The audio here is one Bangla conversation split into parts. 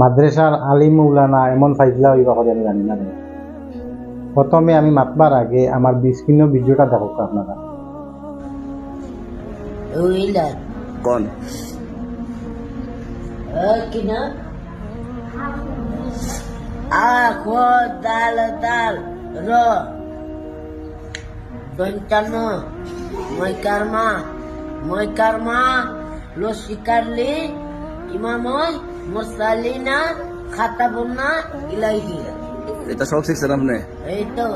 মাদ্রাসার আলিম উলানা এমন ফাইজলা হইবা করে আমি জানি না। প্রথমে আমি মাতবার আগে আমার বিস্কিন্ন ভিডিওটা দেখো আপনারা। ওইলা कौन কিনা আ দাল দাল র। পঞ্চান্ন। মই কারমা মই কারমা লো শিকারলি। মুসালিনা খাতাবুন্না ইলাইহি। এটা সব শিখছেন আপনি? এই তো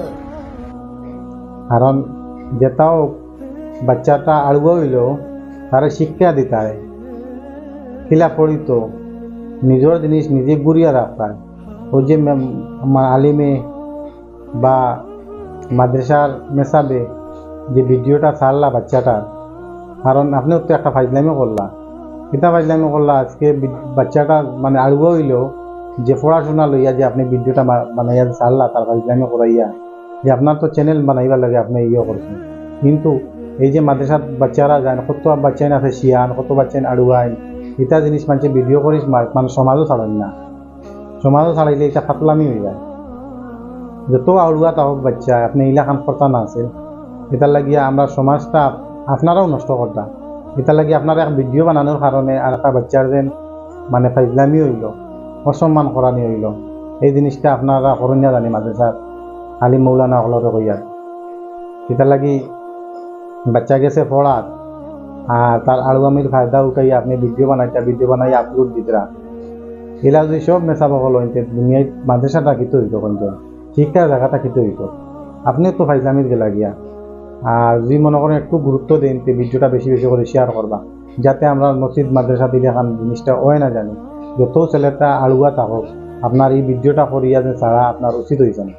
কারণ যেটাও বাচ্চাটা আড়ব হইল তারা শিক্ষা দিতে হয়। খিলা পড়িত নিজের জিনিস নিজে গুড়িয়া রাখতায় ওই যে আলিমে বা মাদ্রাসার মেসাবে যে ভিডিওটা ছাড়লা বাচ্চাটার কারণ আপনিও তো একটা ফাইজলামি করলা। কিতা ফাইজলামি করলা আজকে বাচ্চাটা মানে আড়ব হইল যে পড়াশোনা লইয়া যে আপনি ভিডিওটা বানাইয়া ছাড়লা তার ফাইজলামি করাইয়া যে আপনার তো চ্যানেল বানাইবার লাগে, আপনি ইয়ে করছেন কিন্তু এই যে মাদ্রাসার বাচ্চারা যান কত বাচ্চাইন আছে শিয়ান, কত বাচ্চাইন আড়ুয়াইন এটা জিনিস মানুষে ভিডিও করিস মা- মানে সমাজও ছাড়েন না। সমাজও ছাড়াইলে এটা ফাতলামি হয়ে যায়। যত আড়ুয়া তাহক বাচ্চা আপনি ইলাখান করতা না আছে এটার লাগিয়া আমরা সমাজটা আপনারাও নষ্ট করতা এটার লাগি আপনারা এক ভিডিও বানানোর কারণে আর একটা বাচ্চার যেন মানে ফাইজলামি হইল, অসম্মান করানি হইল। এই জিনিসটা আপনারা করণীয় জানি মাদ্রাসার আলিম মৌলানা হলরে কইয়া এটার লাগি বাচ্চা গেছে পড়ার আর তার আড়ুয়ামির ফায়দা উঠাই আপনি ভিডিও বানাইতা ভিডিও বানাই আপলোড দিতরা এলা যদি সব মেশাব হল দুনিয়ায় মাদ্রাসাটা কিতো হইত কিন্তু শিক্ষার জায়গাটা কিতো হইতো আপনি তো ফাইজলামির গেলা গিয়া। আর যদি মনে করেন একটু গুরুত্ব দিন ভিডিওটা বেশি বেশি করে শেয়ার করবা। যাতে আমরা মসজিদ, মাদ্রাসা দিলে এখন জিনিসটা হয় না জানি। যত ছেলেটা আলুয়া থাকুক, আপনার এই ভিডিওটা করিয়া যে ছাড়া আপনার উচিত হয়েছে না।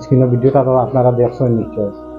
স্ক্রিনের ভিডিওটা তো আপনারা দেখছেন নিশ্চয়